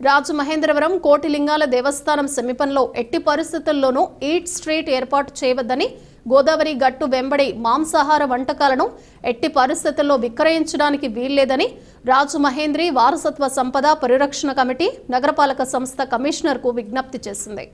రాజమహేంద్రవరం కోటిలింగాల దేవస్థానం సమీపంలో ఎట్టి పరిస్థితుల్లోనూ ఈట్ స్ట్రీట్ ఏర్పాటు చేయవద్దని గోదావరి గట్టు వెంబడి మాంసాహార వంటకాలను ఎట్టి పరిస్థితుల్లో విక్రయించడానికి వీల్లేదని రాజమహేంద్రి వారసత్వ సంపద పరిరక్షణ కమిటీ నగరపాలక సంస్థ కమిషనర్కు విజ్ఞప్తి చేసింది.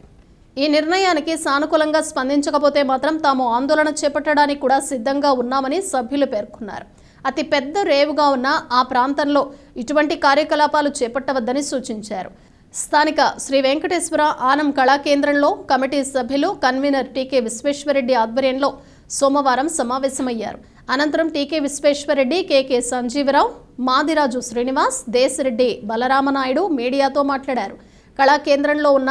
ఈ నిర్ణయానికి సానుకూలంగా స్పందించకపోతే మాత్రం తాము ఆందోళన చేపట్టడానికి కూడా సిద్ధంగా ఉన్నామని సభ్యులు పేర్కొన్నారు. అతి పెద్ద రేవుగా ఉన్న ఆ ప్రాంతంలో ఇటువంటి కార్యకలాపాలు చేపట్టవద్దని సూచించారు. స్థానిక శ్రీ వెంకటేశ్వర ఆనం కళా కేంద్రంలో కమిటీ సభ్యులు కన్వీనర్ టీకే విశ్వేశ్వరరెడ్డి ఆధ్వర్యంలో సోమవారం సమావేశమయ్యారు. అనంతరం టీకే విశ్వేశ్వరరెడ్డి కేకే సంజీవరావు మాదిరాజు శ్రీనివాస్ దేశరెడ్డి బలరామనాయుడు మీడియాతో మాట్లాడారు. కళా కేంద్రంలో ఉన్న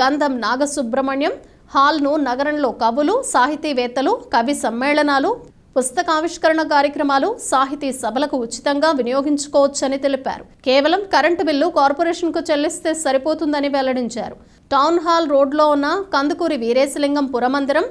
గంధం నాగసుబ్రహ్మణ్యం హాల్ను నగరంలో కవులు సాహితీవేత్తలు కవి సమ్మేళనాలు పుస్తకావిష్కరణ కార్యక్రమాలు సాహితీ సభలకు ఉచితంగా వినియోగించుకోవచ్చని తెలిపారు. కేవలం కరెంటు బిల్లు కార్పొరేషన్కు చెల్లిస్తే సరిపోతుందని వెల్లడించారు. టౌన్ హాల్ రోడ్లో ఉన్న కందుకూరి వీరేశలింగం పురమందిరం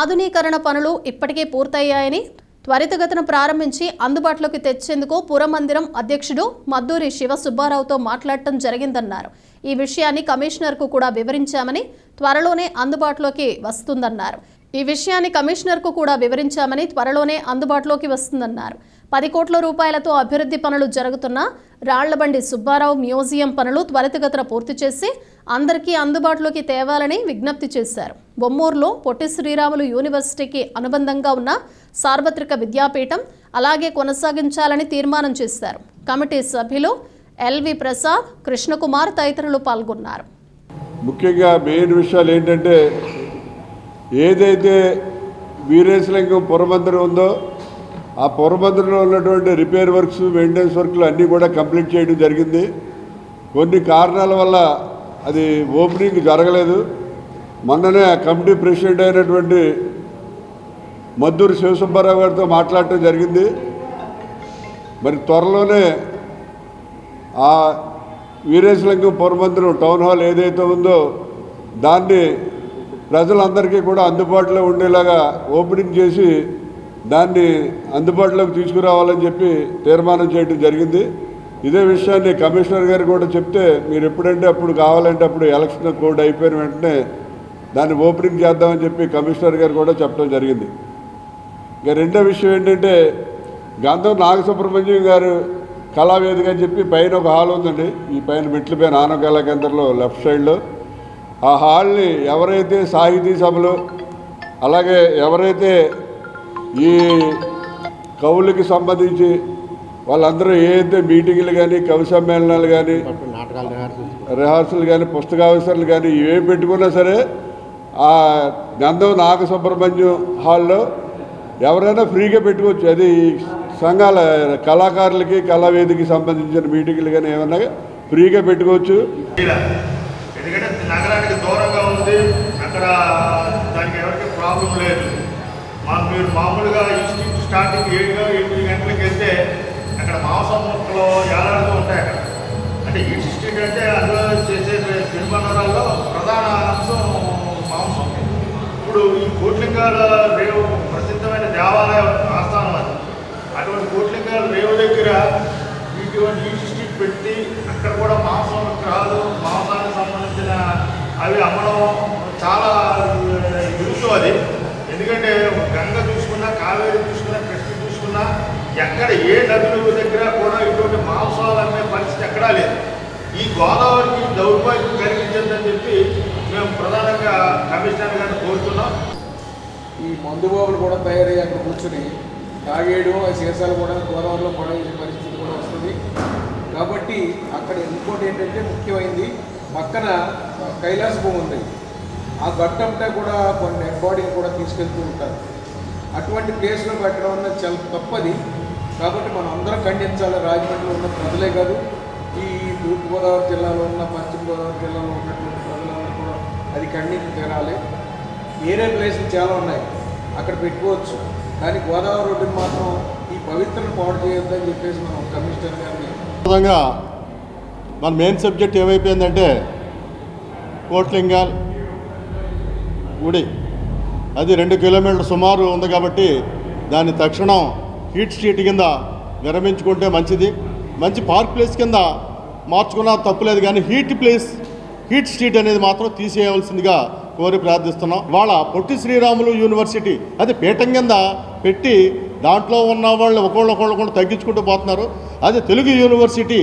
ఆధునీకరణ పనులు ఇప్పటికే పూర్తయ్యాయని త్వరితగతిన ప్రారంభించి అందుబాటులోకి తెచ్చేందుకు పురమందిరం అధ్యక్షుడు మద్దూరి శివ సుబ్బారావుతో మాట్లాడటం జరిగిందన్నారు. ఈ విషయాన్ని కమిషనర్కు కూడా వివరించామని త్వరలోనే అందుబాటులోకి వస్తుందన్నారు. ఈ విషయాన్ని కమిషనర్కు కూడా వివరించామని త్వరలోనే అందుబాటులోకి వస్తుందన్నారు. పది కోట్ల రూపాయలతో అభివృద్ధి పనులు జరుగుతున్న రాళ్ళబండి సుబ్బారావు మ్యూజియం పనులు త్వరితగతిన పూర్తి చేసి అందరికీ అందుబాటులోకి తేవాలని విజ్ఞప్తి చేశారు. బొమ్మూరులో పొట్టి శ్రీరాములు యూనివర్సిటీకి అనుబంధంగా ఉన్న సార్వత్రిక విద్యాపీఠం అలాగే కొనసాగించాలని తీర్మానం చేశారు. కమిటీ సభ్యులు ఎల్వి ప్రసాద్ కృష్ణకుమార్ తదితరులు పాల్గొన్నారు. ముఖ్యంగా మెయిన్ విషయాలు ఏంటంటే ఏదైతే వీరేశలింగం పురమందిరం ఉందో ఆ పురమందిరంలో ఉన్నటువంటి రిపేర్ వర్క్స్ మెయింటెనెన్స్ వర్క్లు అన్నీ కూడా కంప్లీట్ చేయడం జరిగింది. కొన్ని కారణాల వల్ల అది ఓపెనింగ్ జరగలేదు. మొన్ననే ఆ కమిటీ ప్రెసిడెంట్ అయినటువంటి మద్దూరు శివసుబ్బారావు గారితో మాట్లాడటం జరిగింది. మరి త్వరలోనే ఆ వీరేశలింగం పురమందిరం టౌన్ హాల్ ఏదైతే ఉందో దాన్ని ప్రజలందరికీ కూడా అందుబాటులో ఉండేలాగా ఓపెనింగ్ చేసి దాన్ని అందుబాటులోకి తీసుకురావాలని చెప్పి తీర్మానం చేయడం జరిగింది. ఇదే విషయాన్ని కమిషనర్ గారు కూడా చెప్తే మీరు ఎప్పుడంటే అప్పుడు కావాలంటే అప్పుడు ఎలక్షన్ కోడ్ అయిపోయిన వెంటనే దాన్ని ఓపెనింగ్ చేద్దామని చెప్పి కమిషనర్ గారు కూడా చెప్పడం జరిగింది. ఇక రెండో విషయం ఏంటంటే గంధం నాగసుబ్రహ్మణ్యం గారు కళావేదిక అని చెప్పి పైన ఒక హాల్ ఉందండి. ఈ పైన మెట్ల పైన ఆనం కేంద్రంలో లెఫ్ట్ సైడ్లో. ఆ హాల్ని ఎవరైతే సాహితీ సభలు అలాగే ఎవరైతే ఈ కవులకి సంబంధించి వాళ్ళందరూ ఏదైతే మీటింగ్లు కానీ కవి సమ్మేళనాలు కానీ రిహార్సల్ కానీ పుస్తకావసరాలు కానీ ఏం పెట్టుకున్నా సరే ఆ నందం నాగ సుబ్రహ్మణ్యం హాల్లో ఎవరైనా ఫ్రీగా పెట్టుకోవచ్చు. అది సంఘాల కళాకారులకి కళావేదికి సంబంధించిన మీటింగ్లు కానీ ఏమన్నా ఫ్రీగా పెట్టుకోవచ్చు. ఉంది అక్కడ దానికి ఎవరికి ప్రాబ్లం లేదు. మా మీరు మామూలుగా ఇన్స్టిట్యూట్ స్టార్టింగ్ ఏడుగా ఎనిమిది గంటలకు వెళ్తే అక్కడ మాంసం ముక్కలు ఏలాడుతూ ఉంటాయి అక్కడ. అంటే ఇన్స్టిట్యూట్ అంటే అందులో చేసే తిరుమలలో ప్రధాన అంశం మాంసం. ఇప్పుడు ఈ కోట్లింగాల రేవు ప్రసిద్ధమైన దేవాలయం ఆస్థానం అది. అటువంటి కోట్లింగాల రేవు దగ్గర ఇటువంటి ఇన్స్టిట్యూట్ పెట్టి అక్కడ కూడా మాంసం విగ్రహాలు మాంసానికి సంబంధించిన అవి అమ్మడం చాలా విరుద్ధం అది. ఎందుకంటే గంగ చూసుకున్నా కావేరి చూసుకున్నా కృష్ణ చూసుకున్నా ఎక్కడ ఏ నదుల దగ్గర కూడా ఇటువంటి మాంసాలు అనే పరిస్థితి ఎక్కడా లేదు. ఈ గోదావరికి దౌర్భాగ్యం కలిగించిందని చెప్పి మేము ప్రధానంగా కమిషనర్ గారిని కోరుతున్నాం. ఈ మందుబాబులు కూడా తయారయ్యి అక్కడ కూర్చుని తాగేయడం ఆ సీసాలు కూడా గోదావరిలో పడేసే పరిస్థితి కూడా వస్తుంది. కాబట్టి అక్కడ ఇంకోటి ఏంటంటే ముఖ్యమైనది పక్కన కైలాస భూమి ఉంది. ఆ గట్టంతా కూడా కొన్ని డెడ్ బాడీని కూడా తీసుకెళ్తూ ఉంటారు. అటువంటి ప్లేస్లో పెట్టడం అన్నది చాలా తప్పది. కాబట్టి మనం అందరం ఖండించాలి. రాజమండ్రిలో ఉన్న ప్రజలే కాదు ఈ తూర్పుగోదావరి జిల్లాలో ఉన్న పశ్చిమ గోదావరి జిల్లాలో ఉన్నటువంటి ప్రజలందరూ కూడా అది ఖండించి తీరాలి. వేరే ప్లేసులు చాలా ఉన్నాయి. అక్కడ పెట్టుకోవచ్చు. కానీ గోదావరి రోడ్డుని మాత్రం ఈ పవిత్రను పాడు చేయొద్దని చెప్పేసి మనం కమిషనర్ గారిని విధంగా మన మెయిన్ సబ్జెక్ట్ ఏమైపోయిందంటే కోట్లింగాల్. గుడి. అది రెండు కిలోమీటర్లు సుమారు ఉంది కాబట్టి దాన్ని తక్షణం హీట్ స్ట్రీట్ కింద విరమించుకుంటే మంచిది. మంచి పార్క్ ప్లేస్ కింద మార్చుకున్నా తప్పులేదు కానీ హీట్ ప్లేస్ హీట్ స్ట్రీట్ అనేది మాత్రం తీసేయవలసిందిగా కోరి ప్రార్థిస్తున్నాం. వాళ్ళ పొట్టి శ్రీరాములు యూనివర్సిటీ అది పీఠం కింద పెట్టి దాంట్లో ఉన్న వాళ్ళు ఒకళ్ళు ఒకళ్ళు కూడా తగ్గించుకుంటూ పోతున్నారు. అది తెలుగు యూనివర్సిటీ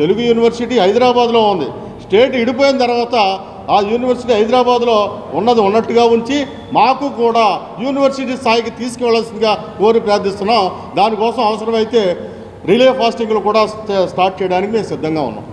తెలుగు యూనివర్సిటీ హైదరాబాద్లో ఉంది. స్టేట్ విడిపోయిన తర్వాత ఆ యూనివర్సిటీ హైదరాబాద్లో ఉన్నది ఉన్నట్టుగా ఉంచి మాకు కూడా యూనివర్సిటీ స్థాయికి తీసుకువెళ్ళాల్సిందిగా కోరి ప్రార్థిస్తున్నాం. దానికోసం అవసరమైతే రిలే ఫాస్టింగ్లు కూడా స్టార్ట్ చేయడానికి మేము సిద్ధంగా ఉన్నాం.